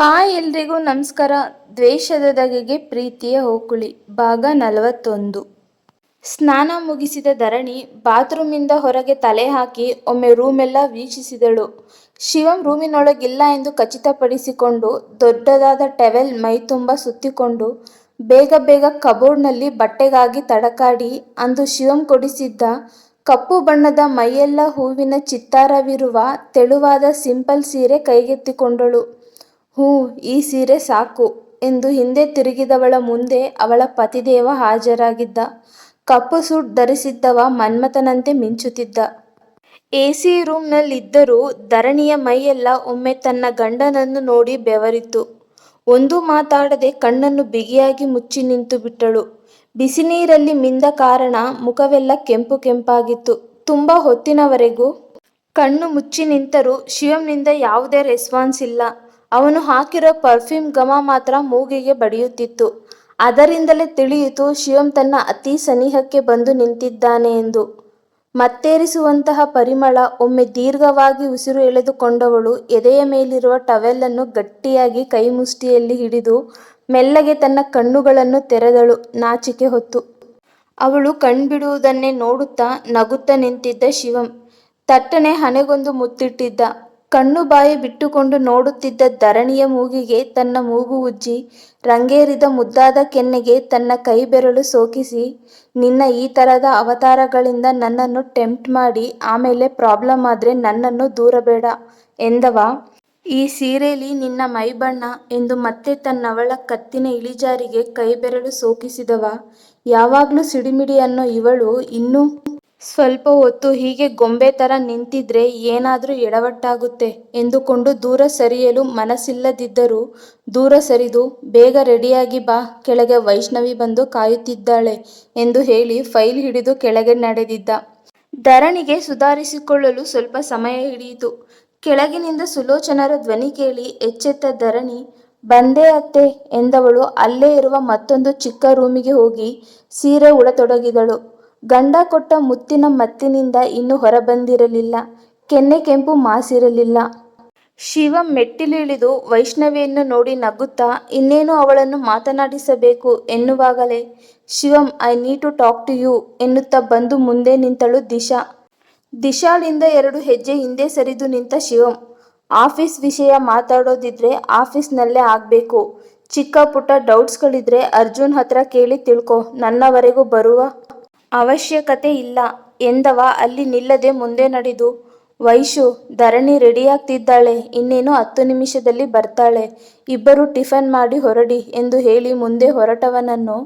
Hi ಎಲ್ರಿಗೂ ನಮಸ್ಕಾರ. ದ್ವೇಷದ ದಗೆಗೆ ಪ್ರೀತಿಯ ಹೋಕುಳಿ, ಭಾಗ ನಲವತ್ತೊಂದು. ಸ್ನಾನ ಮುಗಿಸಿದ ಧರಣಿ ಬಾತ್ರೂಮಿಂದ ಹೊರಗೆ ತಲೆ ಹಾಕಿ ಒಮ್ಮೆ ರೂಮೆಲ್ಲ ವೀಕ್ಷಿಸಿದಳು. ಶಿವಂ ರೂಮಿನೊಳಗಿಲ್ಲ ಎಂದು ಖಚಿತಪಡಿಸಿಕೊಂಡು ದೊಡ್ಡದಾದ ಟವೆಲ್ ಮೈತುಂಬ ಸುತ್ತಿಕೊಂಡು ಬೇಗ ಬೇಗ ಕಬೋರ್ಡ್ನಲ್ಲಿ ಬಟ್ಟೆಗಾಗಿ ತಡಕಾಡಿ ಅಂದು ಶಿವಂ ಕೊಡಿಸಿದ್ದ ಕಪ್ಪು ಬಣ್ಣದ ಮೈಯೆಲ್ಲ ಹೂವಿನ ಚಿತ್ತಾರವಿರುವ ತೆಳುವಾದ ಸಿಂಪಲ್ ಸೀರೆ ಕೈಗೆತ್ತಿಕೊಂಡಳು. ಹ್ಞೂ ಈ ಸೀರೆ ಸಾಕು ಎಂದು ಹಿಂದೆ ತಿರುಗಿದವಳ ಮುಂದೆ ಅವಳ ಪತಿದೇವ ಹಾಜರಾಗಿದ್ದ. ಕಪ್ಪು ಸೂಟ್ ಧರಿಸಿದ್ದವ ಮನ್ಮಥನಂತೆ ಮಿಂಚುತ್ತಿದ್ದ. ಎ ಸಿ ರೂಮ್ನಲ್ಲಿದ್ದರೂ ಧರಣಿಯ ಮೈಯೆಲ್ಲ ಒಮ್ಮೆ ತನ್ನ ಗಂಡನನ್ನು ನೋಡಿ ಬೆವರಿತು. ಒಂದು ಮಾತಾಡದೆ ಕಣ್ಣನ್ನು ಬಿಗಿಯಾಗಿ ಮುಚ್ಚಿ ನಿಂತು ಬಿಟ್ಟಳು. ಬಿಸಿನೀರಲ್ಲಿ ಮಿಂದ ಕಾರಣ ಮುಖವೆಲ್ಲ ಕೆಂಪು ಕೆಂಪಾಗಿತ್ತು. ತುಂಬ ಹೊತ್ತಿನವರೆಗೂ ಕಣ್ಣು ಮುಚ್ಚಿ ನಿಂತರೂ ಶಿವಂನಿಂದ ಯಾವುದೇ ರೆಸ್ಪಾನ್ಸ್ ಇಲ್ಲ. ಅವನು ಹಾಕಿರೋ ಪರ್ಫ್ಯೂಮ್ ಘಮ ಮಾತ್ರ ಮೂಗಿಗೆ ಬಡಿಯುತ್ತಿತ್ತು. ಅದರಿಂದಲೇ ತಿಳಿಯಿತು, ಶಿವಂ ತನ್ನ ಅತಿ ಸನಿಹಕ್ಕೆ ಬಂದು ನಿಂತಿದ್ದಾನೆ ಎಂದು. ಮತ್ತೇರಿಸುವಂತಹ ಪರಿಮಳ, ಒಮ್ಮೆ ದೀರ್ಘವಾಗಿ ಉಸಿರು ಎಳೆದುಕೊಂಡವಳು ಎದೆಯ ಮೇಲಿರುವ ಟವೆಲ್ಲನ್ನು ಗಟ್ಟಿಯಾಗಿ ಕೈಮುಷ್ಟಿಯಲ್ಲಿ ಹಿಡಿದು ಮೆಲ್ಲಗೆ ತನ್ನ ಕಣ್ಣುಗಳನ್ನು ತೆರೆದಳು, ನಾಚಿಕೆ ಹೊತ್ತು. ಅವಳು ಕಣ್ಬಿಡುವುದನ್ನೇ ನೋಡುತ್ತಾ ನಗುತ್ತಾ ನಿಂತಿದ್ದ ಶಿವಂ. ತಟ್ಟನೆ ಹಣೆಗೊಂದು ಮುತ್ತಿಟ್ಟಿದ್ದ. ಕಣ್ಣು ಬಾಯಿ ಬಿಟ್ಟುಕೊಂಡು ನೋಡುತ್ತಿದ್ದ ಧರಣಿಯ ಮೂಗಿಗೆ ತನ್ನ ಮೂಗು ಉಜ್ಜಿ, ರಂಗೇರಿದ ಮುದ್ದಾದ ಕೆನ್ನೆಗೆ ತನ್ನ ಕೈ ಬೆರಳು ಸೋಕಿಸಿ, ನಿನ್ನ ಈ ಥರದ ಅವತಾರಗಳಿಂದ ನನ್ನನ್ನು ಟೆಂಪ್ಟ್ ಮಾಡಿ, ಆಮೇಲೆ ಪ್ರಾಬ್ಲಮ್ ಆದರೆ ನನ್ನನ್ನು ದೂರಬೇಡ ಎಂದವ. ಈ ಸೀರೆಲಿ ನಿನ್ನ ಮೈಬಣ್ಣ ಎಂದು ಮತ್ತೆ ತನ್ನವಳ ಕತ್ತಿನ ಇಳಿಜಾರಿಗೆ ಕೈ ಬೆರಳು ಸೋಕಿಸಿದವ. ಯಾವಾಗಲೂ ಸಿಡಿಮಿಡಿ ಅನ್ನೋ ಇವಳು ಇನ್ನೂ ಸ್ವಲ್ಪ ಹೊತ್ತು ಹೀಗೆ ಗೊಂಬೆ ತರ ನಿಂತಿದ್ರೆ ಏನಾದರೂ ಎಡವಟ್ಟಾಗುತ್ತೆ ಎಂದುಕೊಂಡು ದೂರ ಸರಿಯಲು ಮನಸ್ಸಿಲ್ಲದಿದ್ದರೂ, ದೂರ ಸರಿದು, ಬೇಗ ರೆಡಿಯಾಗಿ ಬಾ, ಕೆಳಗೆ ವೈಷ್ಣವಿ ಬಂದು ಕಾಯುತ್ತಿದ್ದಾಳೆ ಎಂದು ಹೇಳಿ ಫೈಲ್ ಹಿಡಿದು ಕೆಳಗೆ ನಡೆದಿದ್ದ. ಧರಣಿಗೆ ಸುಧಾರಿಸಿಕೊಳ್ಳಲು ಸ್ವಲ್ಪ ಸಮಯ ಹಿಡಿಯಿತು. ಕೆಳಗಿನಿಂದ ಸುಲೋಚನರ ಧ್ವನಿ ಕೇಳಿ ಎಚ್ಚೆತ್ತ ಧರಣಿ, ಬಂದೆ ಅತ್ತೆ ಎಂದವಳು ಅಲ್ಲೇ ಇರುವ ಮತ್ತೊಂದು ಚಿಕ್ಕ ರೂಮಿಗೆ ಹೋಗಿ ಸೀರೆ ಉಡತೊಡಗಿದಳು. ಗಂಡ ಕೊಟ್ಟ ಮುತ್ತಿನ ಮತ್ತಿನಿಂದ ಇನ್ನೂ ಹೊರಬಂದಿರಲಿಲ್ಲ. ಕೆನ್ನೆ ಕೆಂಪು ಮಾಸಿರಲಿಲ್ಲ. ಶಿವ ಮೆಟ್ಟಿಲಿಳಿದು ವೈಷ್ಣವಿಯನ್ನು ನೋಡಿ ನಗುತ್ತಾ, ಇನ್ನೇನು ಅವಳನ್ನು ಮಾತನಾಡಿಸಬೇಕು ಎನ್ನುವಾಗಲೇ, Shivam, I need to talk to you ಎನ್ನುತ್ತಾ ಬಂದು ಮುಂದೆ ನಿಂತಳು ದಿಶಾ. ದಿಶಾಳಿಂದ ಎರಡು ಹೆಜ್ಜೆ ಹಿಂದೆ ಸರಿದು ನಿಂತ ಶಿವಂ, ಆಫೀಸ್ ವಿಷಯ ಮಾತಾಡೋದಿದ್ರೆ ಆಫೀಸ್ನಲ್ಲೇ ಆಗಬೇಕು. ಚಿಕ್ಕ ಪುಟ್ಟ ಡೌಟ್ಸ್ಗಳಿದ್ರೆ ಅರ್ಜುನ್ ಹತ್ರ ಕೇಳಿ ತಿಳ್ಕೊ, ನನ್ನವರೆಗೂ ಬರುವ ಅವಶ್ಯಕತೆ ಇಲ್ಲ ಎಂದವ ಅಲ್ಲಿ ನಿಲ್ಲದೆ ಮುಂದೆ ನಡೆದು, ವೈಶು ಧರಣಿ ರೆಡಿಯಾಗ್ತಿದ್ದಾಳೆ, ಇನ್ನೇನು ಹತ್ತು ನಿಮಿಷದಲ್ಲಿ ಬರ್ತಾಳೆ, ಇಬ್ಬರು ಟಿಫನ್ ಮಾಡಿ ಹೊರಡಿ ಎಂದು ಹೇಳಿ ಮುಂದೆ ಹೊರಟವನನ್ನು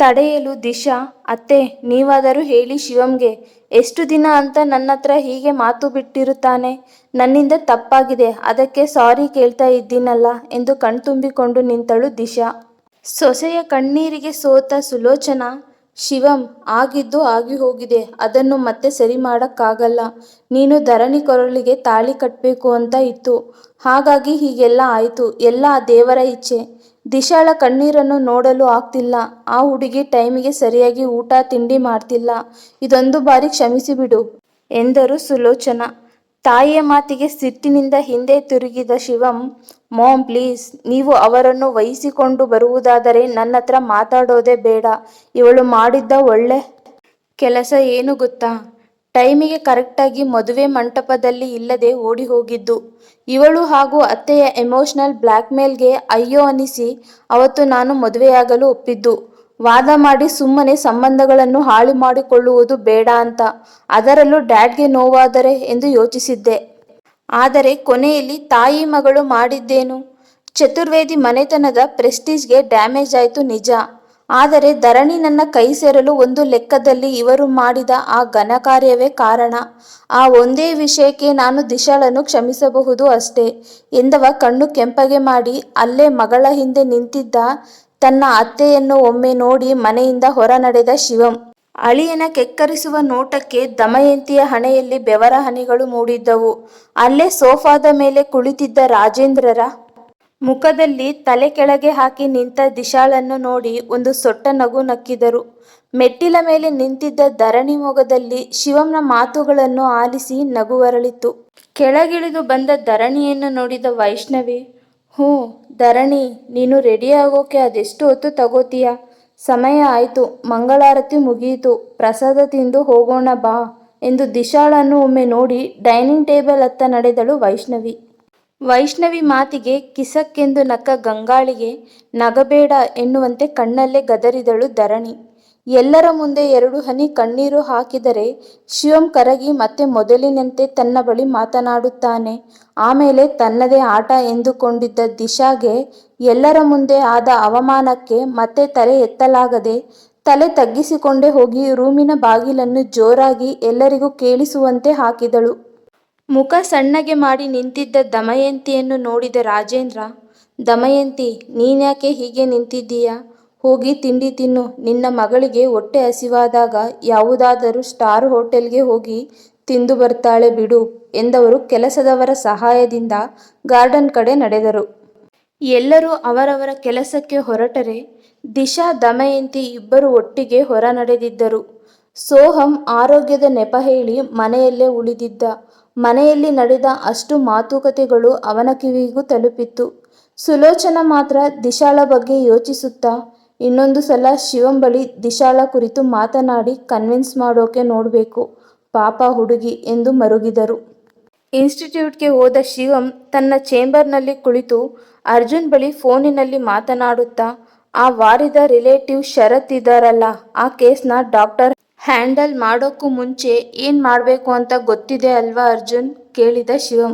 ತಡೆಯಲು ದಿಶಾ, ಅತ್ತೆ, ನೀವಾದರೂ ಹೇಳಿ ಶಿವಂಗೆ ಎಷ್ಟು ದಿನ ಅಂತ ನನ್ನ ಹತ್ರ ಹೀಗೆ ಮಾತು ಬಿಟ್ಟಿರುತ್ತಾನೆ, ನನ್ನಿಂದ ತಪ್ಪಾಗಿದೆ, ಅದಕ್ಕೆ ಸಾರಿ ಕೇಳ್ತಾ ಇದ್ದೀನಲ್ಲ ಎಂದು ಕಣ್ತುಂಬಿಕೊಂಡು ನಿಂತಳು ದಿಶಾ. ಸೊಸೆಯ ಕಣ್ಣೀರಿಗೆ ಸೋತ ಸುಲೋಚನಾ ಶಿವಂ, ಆಗಿದ್ದು ಆಗಿ ಹೋಗಿದೆ. ಅದನ್ನು ಮತ್ತೆ ಸರಿ ಮಾಡೋಕ್ಕಾಗಲ್ಲ. ನೀನು ಧರಣಿ ಕೊರಳಿಗೆ ತಾಳಿ ಕಟ್ಟಬೇಕು ಅಂತ ಇತ್ತು. ಹಾಗಾಗಿ ಹೀಗೆಲ್ಲ ಆಯಿತು. ಎಲ್ಲ ದೇವರ ಇಚ್ಛೆ. ದಿಶಾಳ ಕಣ್ಣೀರನ್ನು ನೋಡಲು ಆಗ್ತಿಲ್ಲ. ಆ ಹುಡುಗಿ ಟೈಮಿಗೆ ಸರಿಯಾಗಿ ಊಟ, ತಿಂಡಿ ಮಾಡ್ತಿಲ್ಲ. ಇದೊಂದು ಬಾರಿ ಕ್ಷಮಿಸಿಬಿಡು ಎಂದರು ಸುಲೋಚನಾ. ತಾಯಿಯ ಮಾತಿಗೆ ಸಿಟ್ಟಿನಿಂದ ಹಿಂದೆ ತಿರುಗಿದ ಶಿವಂ ಮಾಮ್ ಪ್ಲೀಸ್, ನೀವು ಅವರನ್ನು ವಹಿಸಿಕೊಂಡು ಬರುವುದಾದರೆ ನನ್ನ ಹತ್ರ ಮಾತಾಡೋದೇ ಬೇಡ. ಇವಳು ಮಾಡಿದ್ದ ಒಳ್ಳೆ ಕೆಲಸ ಏನು ಗೊತ್ತಾ? ಟೈಮಿಗೆ ಕರೆಕ್ಟಾಗಿ ಮದುವೆ ಮಂಟಪದಲ್ಲಿ ಇಲ್ಲದೆ ಓಡಿ ಹೋಗಿದ್ದು ಇವಳು ಹಾಗೂ ಅತ್ತೆಯ ಎಮೋಷನಲ್ ಬ್ಲ್ಯಾಕ್ಮೇಲ್ಗೆ ಅಯ್ಯೋ ಅನಿಸಿ ಅವತ್ತು ನಾನು ಮದುವೆಯಾಗಲು ಒಪ್ಪಿದ್ದು. ವಾದ ಮಾಡಿ ಸುಮ್ಮನೆ ಸಂಬಂಧಗಳನ್ನು ಹಾಳು ಮಾಡಿಕೊಳ್ಳುವುದು ಬೇಡ ಅಂತ. ಅದರಲ್ಲೂ ಡ್ಯಾಡ್ಗೆ ನೋವಾದರೆ ಎಂದು ಯೋಚಿಸಿದ್ದೆ. ಆದರೆ ಕೊನೆಯಲ್ಲಿ ತಾಯಿ ಮಗಳು ಮಾಡಿದ್ದೇನು? ಚತುರ್ವೇದಿ ಮನೆತನದ ಪ್ರೆಸ್ಟೀಜ್ಗೆ ಡ್ಯಾಮೇಜ್ ಆಯಿತು ನಿಜ. ಆದರೆ ಧರಣಿ ನನ್ನ ಕೈ ಸೇರಲು ಒಂದು ಲೆಕ್ಕದಲ್ಲಿ ಇವರು ಮಾಡಿದ ಆ ಘನಕಾರ್ಯವೇ ಕಾರಣ. ಆ ಒಂದೇ ವಿಷಯಕ್ಕೆ ನಾನು ದಿಶಾಳನ್ನು ಕ್ಷಮಿಸಬಹುದು ಅಷ್ಟೇ. ಎಂದವ ಕಣ್ಣು ಕೆಂಪಗೆ ಮಾಡಿ ಅಲ್ಲೇ ಮಗಳ ಹಿಂದೆ ನಿಂತಿದ್ದ ತನ್ನ ಅತ್ತೆಯನ್ನು ಒಮ್ಮೆ ನೋಡಿ ಮನೆಯಿಂದ ಹೊರ ನಡೆದ ಶಿವಂ. ಅಳಿಯನ ಕೆಕ್ಕರಿಸುವ ನೋಟಕ್ಕೆ ದಮಯಂತಿಯ ಹಣೆಯಲ್ಲಿ ಬೆವರ ಹನಿಗಳು ಮೂಡಿದ್ದವು. ಅಲ್ಲೇ ಸೋಫಾದ ಮೇಲೆ ಕುಳಿತಿದ್ದ ರಾಜೇಂದ್ರರ ಮುಖದಲ್ಲಿ ತಲೆ ಕೆಳಗೆ ಹಾಕಿ ನಿಂತ ದಿಶಾಳನ್ನು ನೋಡಿ ಒಂದು ಸೊಟ್ಟ ನಗು ನಕ್ಕಿದರು. ಮೆಟ್ಟಿಲ ಮೇಲೆ ನಿಂತಿದ್ದ ಧರಣಿ ಮೊಗದಲ್ಲಿ ಶಿವಂನ ಮಾತುಗಳನ್ನು ಆಲಿಸಿ ನಗು ಅರಳಿತು ಕೆಳಗಿಳಿದು ಬಂದ ಧರಣಿಯನ್ನು ನೋಡಿದ ವೈಷ್ಣವಿ, ಹ್ಞೂ ಧರಣಿ, ನೀನು ರೆಡಿಯಾಗೋಕೆ ಅದೆಷ್ಟು ಹೊತ್ತು ತಗೋತೀಯ? ಸಮಯ ಆಯಿತು, ಮಂಗಳಾರತಿ ಮುಗಿಯಿತು ಪ್ರಸಾದ ತಿಂದು ಹೋಗೋಣ ಬಾ ಎಂದು ದಿಶಾಳನ್ನು ಒಮ್ಮೆ ನೋಡಿ ಡೈನಿಂಗ್ ಟೇಬಲ್ ಹತ್ತ ನಡೆದಳು ವೈಷ್ಣವಿ. ವೈಷ್ಣವಿ ಮಾತಿಗೆ ಕಿಸಕ್ಕೆಂದು ನಕ್ಕ ಗಂಗಾಳಿಗೆ ನಗಬೇಡ ಎನ್ನುವಂತೆ ಕಣ್ಣಲ್ಲೇ ಗದರಿದಳು ಧರಣಿ. ಎಲ್ಲರ ಮುಂದೆ ಎರಡು ಹನಿ ಕಣ್ಣೀರು ಹಾಕಿದರೆ ಶಿವಂ ಕರಗಿ ಮತ್ತೆ ಮೊದಲಿನಂತೆ ತನ್ನ ಬಳಿ ಮಾತನಾಡುತ್ತಾನೆ. ಆಮೇಲೆ ತನ್ನದೇ ಆಟ ಎಂದುಕೊಂಡಿದ್ದ ದಿಶಾಗೆ ಎಲ್ಲರ ಮುಂದೆ ಆದ ಅವಮಾನಕ್ಕೆ ಮತ್ತೆ ತಲೆ ಎತ್ತಲಾಗದೆ ತಲೆ ತಗ್ಗಿಸಿಕೊಂಡೇ ಹೋಗಿ ರೂಮಿನ ಬಾಗಿಲನ್ನು ಜೋರಾಗಿ ಎಲ್ಲರಿಗೂ ಕೇಳಿಸುವಂತೆ ಹಾಕಿದಳು. ಮುಖ ಸಣ್ಣಗೆ ಮಾಡಿ ನಿಂತಿದ್ದ ದಮಯಂತಿಯನ್ನು ನೋಡಿದ ರಾಜೇಂದ್ರ, ದಮಯಂತಿ, ನೀನ್ಯಾಕೆ ಹೀಗೆ ನಿಂತಿದ್ದೀಯಾ? ಹೋಗಿ ತಿಂಡಿ ತಿನ್ನು. ನಿನ್ನ ಮಗಳಿಗೆ ಹೊಟ್ಟೆ ಹಸಿವಾದಾಗ ಯಾವುದಾದರೂ ಸ್ಟಾರ್ ಹೋಟೆಲ್ಗೆ ಹೋಗಿ ತಿಂದು ಬರ್ತಾಳೆ ಬಿಡು ಎಂದವರು ಕೆಲಸದವರ ಸಹಾಯದಿಂದ ಗಾರ್ಡನ್ ಕಡೆ ನಡೆದರು. ಎಲ್ಲರೂ ಅವರವರ ಕೆಲಸಕ್ಕೆ ಹೊರಟರೆ ದಿಶಾ, ದಮಯಂತಿ ಇಬ್ಬರು ಒಟ್ಟಿಗೆ ಹೊರ ನಡೆದಿದ್ದರು ಸೋಹಂ ಆರೋಗ್ಯದ ನೆಪ ಹೇಳಿ ಮನೆಯಲ್ಲೇ ಉಳಿದಿದ್ದ. ಮನೆಯಲ್ಲಿ ನಡೆದ ಅಷ್ಟು ಮಾತುಕತೆಗಳು ಅವನ ಕಿವಿಗೂ ತಲುಪಿತ್ತು. ಸುಲೋಚನ ಮಾತ್ರ ದಿಶಾಳ ಬಗ್ಗೆ ಯೋಚಿಸುತ್ತಾ ಇನ್ನೊಂದು ಸಲ ಶಿವಂ ಬಳಿ ದಿಶಾಳ ಕುರಿತು ಮಾತನಾಡಿ ಕನ್ವಿನ್ಸ್ ಮಾಡೋಕೆ ನೋಡಬೇಕು. ಪಾಪ ಹುಡುಗಿ ಎಂದು ಮರುಗಿದರು. ಇನ್ಸ್ಟಿಟ್ಯೂಟ್ಗೆ ಹೋದ ಶಿವಂ ತನ್ನ ಚೇಂಬರ್ನಲ್ಲಿ ಕುಳಿತು ಅರ್ಜುನ್ ಬಳಿ ಫೋನಿನಲ್ಲಿ ಮಾತನಾಡುತ್ತಾ, ಆ ವಾರಿದ ರಿಲೇಟಿವ್ ಶರತ್ ಇದ್ದಾರಲ್ಲ ಆ ಕೇಸ್ನ ಡಾಕ್ಟರ್ ಹ್ಯಾಂಡಲ್ ಮಾಡೋಕ್ಕೂ ಮುಂಚೆ ಏನು ಮಾಡಬೇಕು ಅಂತ ಗೊತ್ತಿದೆ ಅಲ್ವಾ ಅರ್ಜುನ್? ಕೇಳಿದ ಶಿವಂ.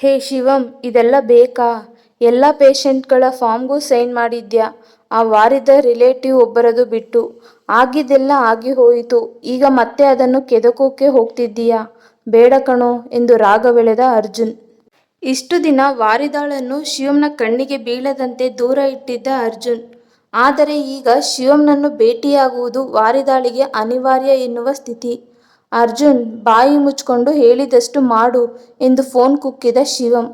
ಹೇ ಶಿವಂ, ಇದೆಲ್ಲ ಬೇಕಾ? ಎಲ್ಲ ಪೇಷಂಟ್ಗಳ ಫಾರ್ಮ್ಗೂ ಸೈನ್ ಮಾಡಿದ್ಯಾ? ಆ ವಾರಿದ ರಿಲೇಟಿವ್ ಒಬ್ಬರದು ಬಿಟ್ಟು, ಆಗಿದ್ದೆಲ್ಲ ಆಗಿ ಹೋಯಿತು, ಈಗ ಮತ್ತೆ ಅದನ್ನು ಕೆದಕೋಕೆ ಹೋಗ್ತಿದ್ದೀಯಾ? ಬೇಡ ಕಣೋ ಎಂದು ರಾಗವೆಳೆದ ಅರ್ಜುನ್. ಇಷ್ಟು ದಿನ ವಾರಿದಾಳನ್ನು ಶಿವಂನ ಕಣ್ಣಿಗೆ ಬೀಳದಂತೆ ದೂರ ಇಟ್ಟಿದ್ದ ಅರ್ಜುನ್. ಆದರೆ ಈಗ ಶಿವಂನನ್ನು ಭೇಟಿಯಾಗುವುದು ವಾರಿದಾಳಿಗೆ ಅನಿವಾರ್ಯ ಎನ್ನುವ ಸ್ಥಿತಿ. ಅರ್ಜುನ್, ಬಾಯಿ ಮುಚ್ಕೊಂಡು ಹೇಳಿದಷ್ಟು ಮಾಡು ಎಂದು ಫೋನ್ ಕುಕ್ಕಿದ ಶಿವಂ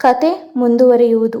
ಕತೆ ಮುಂದುವರಿಯುವುದು.